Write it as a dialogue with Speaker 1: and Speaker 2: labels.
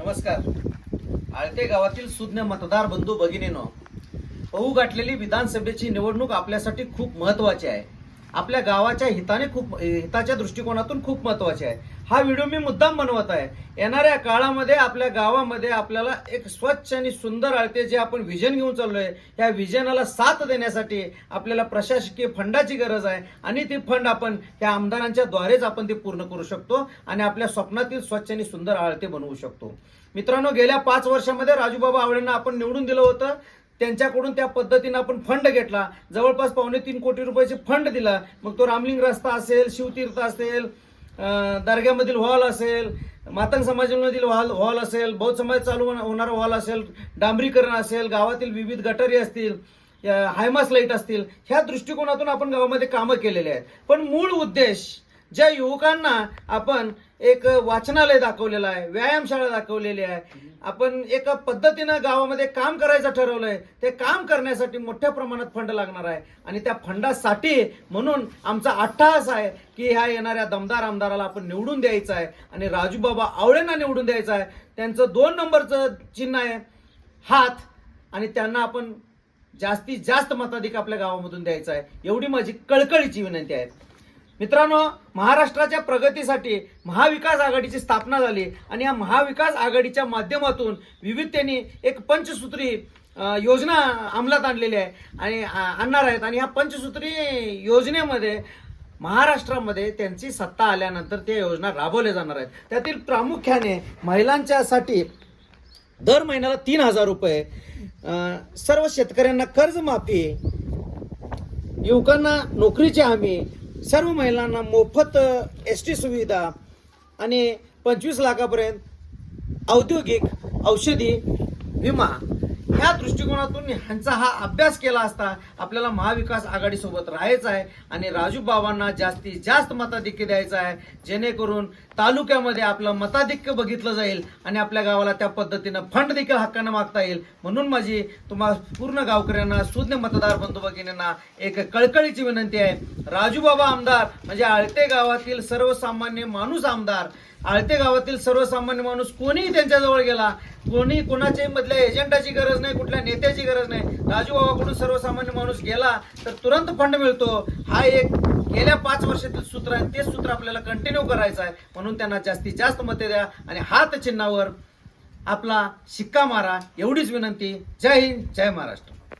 Speaker 1: नमस्कार. आळते गावातील सुज्ञ मतदार बंधू भगिनीनो होऊ गाठलेली विधानसभेची निवडणूक आपल्यासाठी खूप महत्वाची आहे. आपल्या गावाच्या हिताने खूप हिताच्या दृष्टिकोनातून खूप महत्त्वाचे आहे. हा व्हिडिओ मी मुद्दाम बनवत आहे. येणाऱ्या काळामध्ये आपल्या गावामध्ये आपल्याला एक स्वच्छ आणि सुंदर आळते जे आपण विजन घेऊन चाललोय या विजनाला साथ देण्यासाठी आपल्याला प्रशासकीय फंडाची गरज आहे. आणि ती फंड आपण त्या आमदारांच्या द्वारेच आपण ते पूर्ण करू शकतो आणि आपल्या स्वप्नातील स्वच्छ आणि सुंदर आळते बनवू शकतो. मित्रांनो गेल्या पाच वर्षामध्ये राजूबाबा आवळेंना आपण निवडून दिलं होतं. त्यांच्याकडून त्या पद्धतीनं आपण फंड घेतला. जवळपास पावणे तीन कोटी रुपयाचे फंड दिला. मग तो रामलिंग रस्ता असेल शिवतीर्थ असेल दर्ग्यामधील हॉल असेल मातंग समाजामधील हॉल हॉल असेल बौद्ध समाज चालू होणारा हॉल असेल डांबरीकरण असेल गावातील विविध गटारी असतील हायमास लाइट असतील ह्या दृष्टिकोनातून आपण गावामध्ये कामं केलेले आहेत. पण मूळ उद्देश ज्या युवकांना आपण एक वाचनालय दाखवलेलं आहे व्यायामशाळा दाखवलेली आहे. आपण एका पद्धतीनं गावामध्ये काम करायचं ठरवलंय ते काम करण्यासाठी मोठ्या प्रमाणात फंड लागणार आहे. आणि त्या फंडासाठी म्हणून आमचा अट्टहास आहे की ह्या येणाऱ्या दमदार आमदाराला आपण निवडून द्यायचं आहे आणि राजूबाबा आवळेंना निवडून द्यायचं आहे. त्यांचं दोन नंबरचं चिन्ह आहे हात आणि त्यांना आपण जास्तीत जास्त मताधिक आपल्या गावामधून द्यायचं आहे. एवढी माझी कळकळीची विनंती आहे. मित्रांनो महाराष्ट्राच्या प्रगतीसाठी महाविकास आघाडीची स्थापना झाली आणि या महाविकास आघाडीच्या माध्यमातून विविधतेने एक पंचसूत्री योजना अंमलात आणलेली आहे आणि आ, आणणार आहेत. आणि ह्या पंचसूत्री योजनेमध्ये महाराष्ट्रामध्ये त्यांची सत्ता आल्यानंतर त्या योजना राबवल्या जाणार आहेत. त्यातील प्रामुख्याने महिलांच्यासाठी दर महिन्याला तीन हजार रुपये सर्व शेतकऱ्यांना कर्जमाफी युवकांना नोकरीची हमी सर्व महिलांना मोफत एस टी सुविधा आणि पंचवीस लाखापर्यंत औद्योगिक औषधी विमा ह्या दृष्टिकोनातून ह्यांचा हा अभ्यास केला असता आपल्याला महाविकास आघाडीसोबत राहायचं आहे आणि राजू बाबांना जास्तीत जास्त मताधिक्य द्यायचं आहे. जेणेकरून तालुक्यामध्ये आपलं मताधिक्य बघितलं जाईल आणि आपल्या गावाला त्या पद्धतीनं फंड देखील हक्कानं मागता येईल. म्हणून माझी तुम्हा पूर्ण गावकऱ्यांना सुज्ञ मतदार बंधू भगिनींना एक कळकळीची विनंती आहे. राजूबाबा आमदार म्हणजे आळते गावातील सर्वसामान्य माणूस आमदार आळते गावातील सर्वसामान्य माणूस कोणीही त्यांच्याजवळ गेला कोणी कोणाच्याही मधल्या एजंटाची गरज नाही कुठल्या नेत्याची गरज नाही. राजूबाबाकडून सर्वसामान्य माणूस गेला तर तुरंत फंड मिळतो. हा एक गेल्या पाच वर्षातील सूत्र आहे. तेच सूत्र आपल्याला कंटिन्यू करायचं आहे. म्हणून त्यांना जास्तीत जास्त मते द्या आणि हात चिन्हावर आपला शिक्का मारा. एवढीच विनंती. जय हिंद जय महाराष्ट्र.